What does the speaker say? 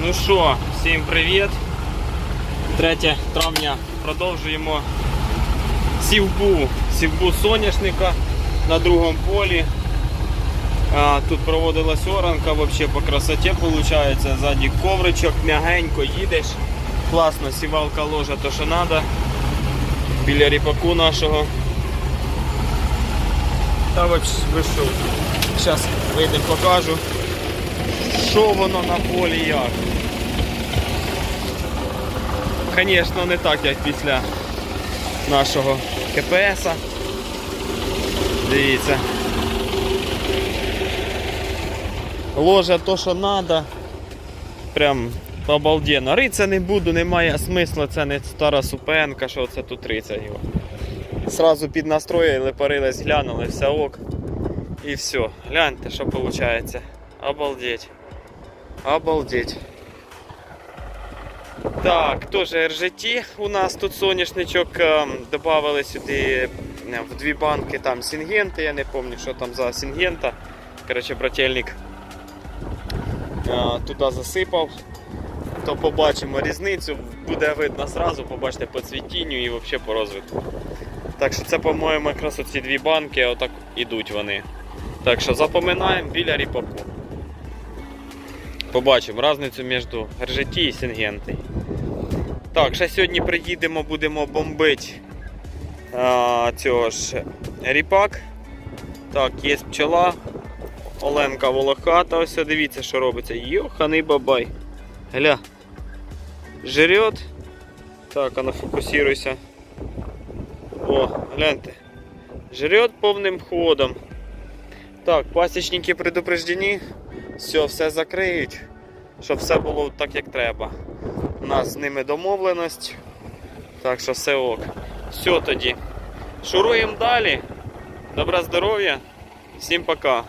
Ну що, всім привіт. 3 травня продовжуємо сівбу, сівбу соняшника на другому полі. А, тут проводилась оранка, взагалі по красоті виходить. Ззаді ковричок, м'ягенько їдеш. Класно, сівалка ложа то що треба. Біля ріпаку нашого. Та ви що? Зараз вийдемо покажу, що воно на полі як. Звісно, не так, як після нашого КПСа. Дивіться. Ложа то, що треба. Прям обалденно. Риться не буду, немає смисла, це не стара супенка, що це тут риться його. Сразу піднастроїли, парились, глянули, все ок. І все. Гляньте, що виходить. Обалдеть. Обалдеть. Так, теж РЖТ. У нас тут соняшничок ем, сюди е, в дві банки там сінгенти. Я не пам'ятаю, що там за сінгента. Коротше, брательник е, туди засипав. То побачимо різницю, буде видно зразу, побачите по цвітінню і взагалі по розвитку. Так що це, по-моєму, якраз оці дві банки, отак ідуть вони. Так що запоминаємо біля ріпаку. Побачимо різницю між RGT і Сінгенти. Так, ще сьогодні приїдемо, будемо бомбити а, цього ж ріпак. Так, є пчела. Оленка волохата, ось дивіться, що робиться. Йоханий бабай. Гля. Жрет. Так, а ну фокусируйся. О, гляньте. Жрет повним ходом. Так, пасічники предупреждені. Все, все закриють, щоб все було так, як треба. У нас з ними домовленість. Так що все ок. Все тоді. Шуруємо далі. Добра здоров'я. Всім пока.